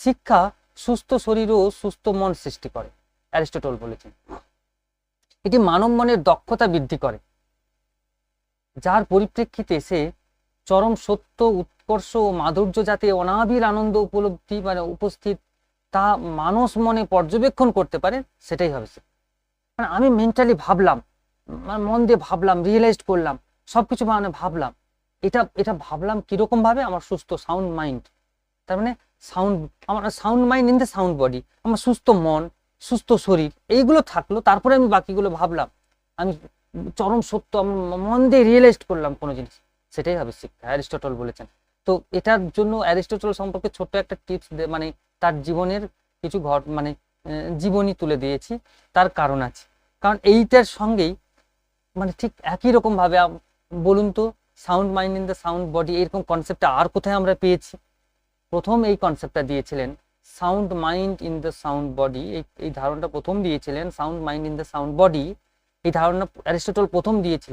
শিক্ষা সুস্থ শরীর ও সুস্থ মন সৃষ্টি করে, অ্যারিস্টটল বলেছেন। এটি মানব মনের দক্ষতা বৃদ্ধি করে। যার পরিপ্রেক্ষিতে সে চরম সত্য, উৎকর্ষ ও মাধুর্য যাতে অনাবিল আনন্দ উপলব্ধি মানে উপস্থিত তা মানুষ মনে পর্যবেক্ষণ করতে পারে, সেটাই হবে সে। মানে আমি মেন্টালি ভাবলাম মানে মন দিয়ে ভাবলাম রিয়েলাইজ করলাম, সবকিছু মানে ভাবলাম। এটা এটা ভাবলাম কীরকম ভাবে আমার সুস্থ সাউন্ড মাইন্ড তার মানে সাউন্ড, আমার sound mind in the sound body. আমার সুস্থ মন, সুস্থ শরীর, এইগুলো থাকল। তারপরে আমি বাকিগুলো ভাবলাম, আমি চরম সত্য মন দিয়ে রিয়েলাইজ করলাম কোনো জিনিস। সেটাই হবে শিক্ষা, অ্যারিস্টটল বলেছেন। তো এটার জন্য অ্যারিস্টটল সম্পর্কে ছোট্ট একটা টিপস মানে তার জীবনের কিছু ঘট মানে জীবনী তুলে দিয়েছি। তার কারণ আছে। কারণ এইটার সঙ্গেই মানে ঠিক একই রকমভাবে বলুন তো, sound mind in the sound body, এরকম কনসেপ্টটা আর কোথায় আমরা পেয়েছি? প্রথম এই কনসেপ্টটা দিয়েছিলেন sound mind in the sound body এই এই ধারণাটা প্রথম দিয়েছিলেন sound mind in the sound body এই ধারণা অ্যারিস্টটল প্রথম দিয়েছিলেন।